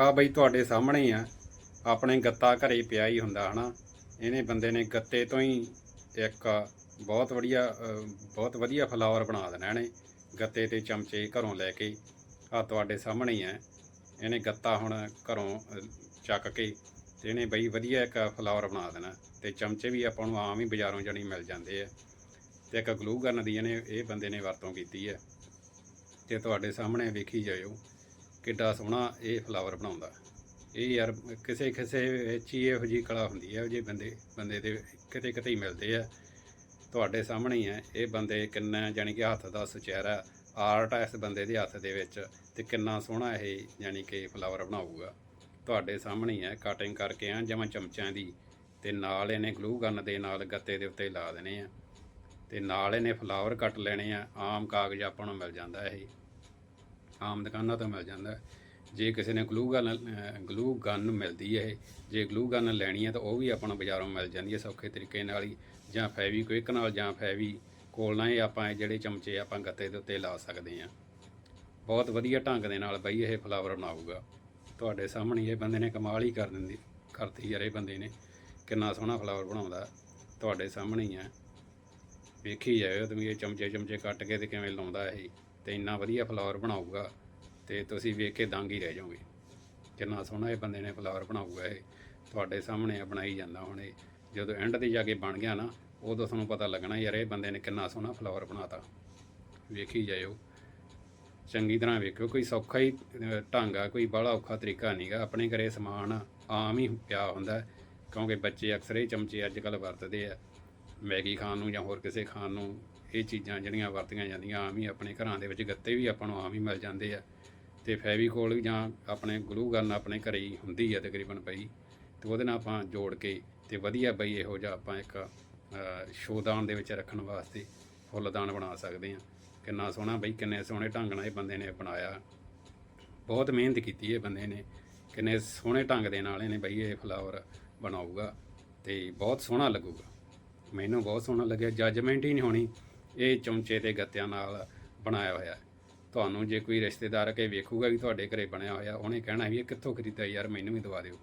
ਆ ਬਈ ਤੁਹਾਡੇ ਸਾਹਮਣੇ ਹੀ ਆ। ਆਪਣੇ ਗੱਤਾ ਘਰੇ ਪਿਆ ਹੀ ਹੁੰਦਾ, ਹਨਾ? ਇਹਨੇ ਬੰਦੇ ਨੇ ਗੱਤੇ ਤੋਂ ਹੀ ਇੱਕ ਬਹੁਤ ਵਧੀਆ ਬਹੁਤ ਵਧੀਆ ਫਲਾਵਰ ਬਣਾ ਦੇਣਾ ਇਹਨੇ। ਗੱਤੇ ਤੇ ਚਮਚੇ ਘਰੋਂ ਲੈ ਕੇ ਆ ਤੁਹਾਡੇ ਸਾਹਮਣੇ ਹੀ ਆ। ਇਹਨੇ ਗੱਤਾ ਹੁਣ ਘਰੋਂ ਚੱਕ ਕੇ ਤੇ ਇਹਨੇ ਬਈ ਵਧੀਆ ਇੱਕ ਫਲਾਵਰ ਬਣਾ ਦੇਣਾ। ਤੇ ਚਮਚੇ ਵੀ ਆਪਾਂ ਨੂੰ ਆਮ ਹੀ ਬਾਜ਼ਾਰੋਂ ਜਣੀ ਮਿਲ ਜਾਂਦੇ ਆ। ਤੇ ਇੱਕ ਗਲੂ ਕਰਨ ਦੀ ਇਹਨੇ, ਇਹ ਬੰਦੇ ਨੇ ਵਰਤੋਂ ਕੀਤੀ ਹੈ ਤੇ ਤੁਹਾਡੇ ਸਾਹਮਣੇ ਵੇਖੀ ਜਾਇਓ। ਕਿੱਡਾ ਸੋਹਣਾ ਇਹ ਫਲਾਵਰ ਬਣਾਉਂਦਾ। ਇਹ ਯਾਰ ਕਿਸੇ ਕਿਸੇ ਵਿੱਚ ਹੀ ਇਹੋ ਜਿਹੀ ਕਲਾ ਹੁੰਦੀ ਹੈ ਜੇ ਬੰਦੇ ਬੰਦੇ ਦੇ ਕਿਤੇ ਕਿਤੇ ਹੀ ਮਿਲਦੇ ਆ। ਤੁਹਾਡੇ ਸਾਹਮਣੇ ਹੀ ਹੈ, ਇਹ ਬੰਦੇ ਕਿੰਨਾ ਜਾਣੀ ਕਿ ਹੱਥ ਦਾ ਸੁਚਹਿਰਾ ਆਰਟ ਹੈ ਇਸ ਬੰਦੇ ਦੇ ਹੱਥ ਦੇ ਵਿੱਚ ਤੇ ਕਿੰਨਾ ਸੋਹਣਾ ਇਹ ਜਾਣੀ ਕਿ ਫਲਾਵਰ ਬਣਾਊਗਾ। ਤੁਹਾਡੇ ਸਾਹਮਣੇ ਹੀ ਹੈ ਕਟਿੰਗ ਕਰਕੇ ਆ ਜਿਵੇਂ ਚਮਚਿਆਂ ਦੀ ਤੇ ਨਾਲ ਇਹਨੇ ਗਲੂ ਗਨ ਦੇ ਨਾਲ ਗੱਤੇ ਦੇ ਉੱਤੇ ਲਾ ਦੇਣੇ ਆ ਤੇ ਨਾਲ ਇਹਨੇ ਫਲਾਵਰ ਕੱਟ ਲੈਣੇ ਆ, ਆਮ ਕਾਗਜ਼ ਆਪਾਂ ਨੂੰ ਮਿਲ ਜਾਂਦਾ ਇਹ। ਆਮ ਦੁਕਾਨਾਂ ਤੋਂ ਮਿਲ ਜਾਂਦਾ ਹੈ। ਜੇ ਕਿਸੇ ਨੇ ਗਲੂ ਗਨ ਗਲੂ ਗਨ ਮਿਲਦੀ ਹੈ ਇਹ, ਜੇ ਗਲੂ ਗਨ ਲੈਣੀ ਹੈ ਤਾਂ ਉਹ ਵੀ ਆਪਾਂ ਨੂੰ ਬਾਜ਼ਾਰੋਂ ਮਿਲ ਜਾਂਦੀ ਹੈ ਸੌਖੇ ਤਰੀਕੇ ਨਾਲ ਹੀ, ਜਾਂ ਫੈਵੀ ਕੁਇਕ ਨਾਲ ਜਾਂ ਫੈਵੀ ਕੋਲ ਨਾਲ ਹੀ ਆਪਾਂ ਇਹ ਜਿਹੜੇ ਚਮਚੇ ਆਪਾਂ ਗੱਤੇ ਦੇ ਉੱਤੇ ਲਾ ਸਕਦੇ ਹਾਂ। ਬਹੁਤ ਵਧੀਆ ਢੰਗ ਦੇ ਨਾਲ ਬਈ ਇਹ ਫਲਾਵਰ ਬਣਾਊਗਾ। ਤੁਹਾਡੇ ਸਾਹਮਣੇ ਇਹ ਬੰਦੇ ਨੇ ਕਮਾਲ ਹੀ ਕਰ ਦਿੰਦੀ, ਕਰਤੀ ਯਾਰ ਇਹ ਬੰਦੇ ਨੇ, ਕਿੰਨਾ ਸੋਹਣਾ ਫਲਾਵਰ ਬਣਾਉਂਦਾ, ਤੁਹਾਡੇ ਸਾਹਮਣੇ ਹੀ ਹੈ। ਵੇਖੀ ਜਾਇਓ, ਤੁਸੀਂ ਇਹ ਚਮਚੇ ਚਮਚੇ ਕੱਟ ਕੇ ਤੇ ਕਿਵੇਂ ਲਾਉਂਦਾ ਇਹ। ਤੇ ਇੰਨਾ ਵਧੀਆ ਫਲਾਵਰ ਬਣਾਊਗਾ ਤੇ ਤੁਸੀਂ ਵੇਖ ਕੇ ਦੰਗ ਹੀ ਰਹਿ ਜਾਓਗੇ। ਕਿੰਨਾ ਸੋਹਣਾ ਇਹ ਬੰਦੇ ਨੇ ਫਲਾਵਰ ਬਣਾਊਗਾ ਇਹ। ਤੁਹਾਡੇ ਸਾਹਮਣੇ ਬਣਾਈ ਜਾਂਦਾ ਹੁਣ ਇਹ। ਜਦੋਂ ਐਂਡ ਤੇ ਜਾ ਕੇ ਬਣ ਗਿਆ ਨਾ, ਉਦੋਂ ਤੁਹਾਨੂੰ ਪਤਾ ਲੱਗਣਾ ਯਾਰ ਇਹ ਬੰਦੇ ਨੇ ਕਿੰਨਾ ਸੋਹਣਾ ਫਲਾਵਰ ਬਣਾਤਾ। ਵੇਖੀ ਜਾਇਓ। ਚੰਗੀ ਤਰ੍ਹਾਂ ਵੇਖਿਓ, ਕੋਈ ਸੌਖਾ ਹੀ ਢੰਗ ਆ, ਕੋਈ ਬੜਾ ਔਖਾ ਤਰੀਕਾ ਨਹੀਂਗਾ ਆਪਣੇ ਘਰੇ ਸਮਾਨ ਆਮ ਹੀ ਪਿਆ ਹੁੰਦਾ ਕਿਉਂਕਿ ਬੱਚੇ ਅਕਸਰ ਹੀ ਚਮਚੇ ਅੱਜ ਕੱਲ੍ਹ ਵਰਤਦੇ ਆ। ਮੈਗੀ ਖਾਣ ਨੂੰ ਜਾਂ ਹੋਰ ਕਿਸੇ ਖਾਣ ਨੂੰ ਇਹ ਚੀਜ਼ਾਂ ਜਿਹੜੀਆਂ ਵਰਤੀਆਂ ਜਾਂਦੀਆਂ, ਆਮ ਹੀ ਆਪਣੇ ਘਰਾਂ ਦੇ ਵਿੱਚ ਗੱਤੇ ਵੀ ਆਪਾਂ ਨੂੰ ਆਮ ਹੀ ਮਿਲ ਜਾਂਦੇ ਆ। ਤੇ ਫੈਵੀਕੋਲ ਜਾਂ ਆਪਣੇ ਗਲੂ ਗਨ ਆਪਣੇ ਘਰੇ ਹੀ ਹੁੰਦੀ ਆ ਤਕਰੀਬਨ ਪਈ। ਤੇ ਉਹਦੇ ਨਾਲ ਆਪਾਂ ਜੋੜ ਕੇ ਤੇ ਵਧੀਆ ਬਈ ਇਹੋ ਜਿਹਾ ਆਪਾਂ ਇੱਕ ਸ਼ੋਦਾਨ ਦੇ ਵਿੱਚ ਰੱਖਣ ਵਾਸਤੇ ਫੁੱਲਦਾਨ ਬਣਾ ਸਕਦੇ ਆ। ਕਿੰਨਾ ਸੋਹਣਾ ਬਈ, ਕਿੰਨੇ ਸੋਹਣੇ ਢੰਗ ਨਾਲ ਇਹ ਬੰਦੇ ਨੇ ਬਣਾਇਆ। ਬਹੁਤ ਮਿਹਨਤ ਕੀਤੀ ਇਹ ਬੰਦੇ ਨੇ। ਕਿੰਨੇ ਸੋਹਣੇ ਢੰਗ ਦੇ ਨਾਲ ਇਹਨੇ ਬਈ ਇਹ ਫਲਾਵਰ ਬਣਾਊਗਾ ਤੇ ਬਹੁਤ ਸੋਹਣਾ ਲੱਗੂਗਾ। ਮੈਨੂੰ ਬਹੁਤ ਸੋਹਣਾ ਲੱਗਿਆ ਜੱਜਮੈਂਟ ਹੀ ਨਹੀਂ ਹੋਣੀ। ਇਹ ਚਮਚੇ ਤੇ ਗੱਤਿਆਂ ਨਾਲ ਬਣਾਇਆ ਹੋਇਆ ਹੈ। ਤੁਹਾਨੂੰ ਜੇ ਕੋਈ ਰਿਸ਼ਤੇਦਾਰ ਕੇ ਵੇਖੂਗਾ ਵੀ ਤੁਹਾਡੇ ਘਰੇ ਬਣਿਆ ਹੋਇਆ, ਉਹਨੇ ਕਹਿਣਾ ਵੀ ਇਹ ਕਿੱਥੋਂ ਖਰੀਦਿਆ ਯਾਰ, ਮੈਨੂੰ ਵੀ ਦਵਾ ਦਿਓ।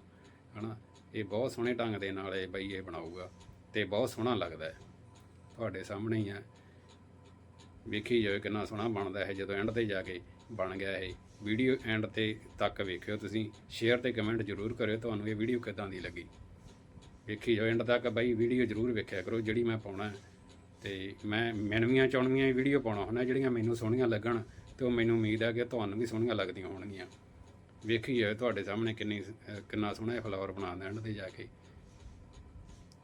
ਹਨਾ? ਇਹ ਬਹੁਤ ਸੋਹਣੇ ਢੰਗ ਦੇ ਨਾਲ ਇਹ ਬਈ ਇਹ ਬਣਾਊਗਾ ਤੇ ਬਹੁਤ ਸੋਹਣਾ ਲੱਗਦਾ ਹੈ। ਤੁਹਾਡੇ ਸਾਹਮਣੇ ਹੀ ਹੈ। ਵੇਖੀ ਜਾਓ ਕਿੰਨਾ ਸੋਹਣਾ ਬਣਦਾ ਹੈ ਜਦੋਂ ਐਂਡ ਤੇ ਜਾ ਕੇ ਬਣ ਗਿਆ ਇਹ। ਵੀਡੀਓ ਐਂਡ ਤੇ ਤੱਕ ਵੇਖਿਓ ਤੁਸੀਂ। ਸ਼ੇਅਰ ਤੇ ਕਮੈਂਟ ਜ਼ਰੂਰ ਕਰਿਓ ਤੁਹਾਨੂੰ ਇਹ ਵੀਡੀਓ ਕਿਦਾਂ ਦੀ ਲੱਗੀ। ਵੇਖੀ ਜਾਓ ਐਂਡ ਤੱਕ ਬਈ ਵੀਡੀਓ ਜ਼ਰੂਰ ਵੇਖਿਆ ਕਰੋ, ਜਿਹੜੀ ਮੈਂ ਪਾਉਣਾ ਹੈ। ਤੇ ਮੈਂ ਮਿਣਵੀਆਂ ਚੌਣਵੀਆਂ ਵੀਡੀਓ ਪਾਉਣਾ ਹੁੰਦਾ, ਜਿਹੜੀਆਂ ਮੈਨੂੰ ਸੋਹਣੀਆਂ ਲੱਗਣ ਤੇ ਉਹ ਮੈਨੂੰ ਉਮੀਦ ਹੈ ਕਿ ਤੁਹਾਨੂੰ ਵੀ ਸੋਹਣੀਆਂ ਲੱਗਦੀਆਂ ਹੋਣਗੀਆਂ। ਵੇਖੀ ਜਾਓ ਤੁਹਾਡੇ ਸਾਹਮਣੇ ਕਿੰਨੀ ਕਿੰਨਾ ਸੋਹਣਾ ਫਲਾਵਰ ਬਣਾ ਦੇਣ ਤੇ ਜਾ ਕੇ।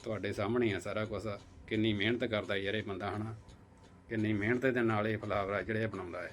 ਤੁਹਾਡੇ ਸਾਹਮਣੇ ਆ ਸਾਰਾ ਕੁਝ ਕਿੰਨੀ ਮਿਹਨਤ ਕਰਦਾ ਯਾਰ ਇਹ ਬੰਦਾ ਹਨਾ। ਕਿੰਨੀ ਮਿਹਨਤ ਦੇ ਨਾਲ ਇਹ ਫਲਾਵਰ ਆ ਜਿਹੜੇ ਇਹ ਬਣਾਉਂਦਾ ਹੈ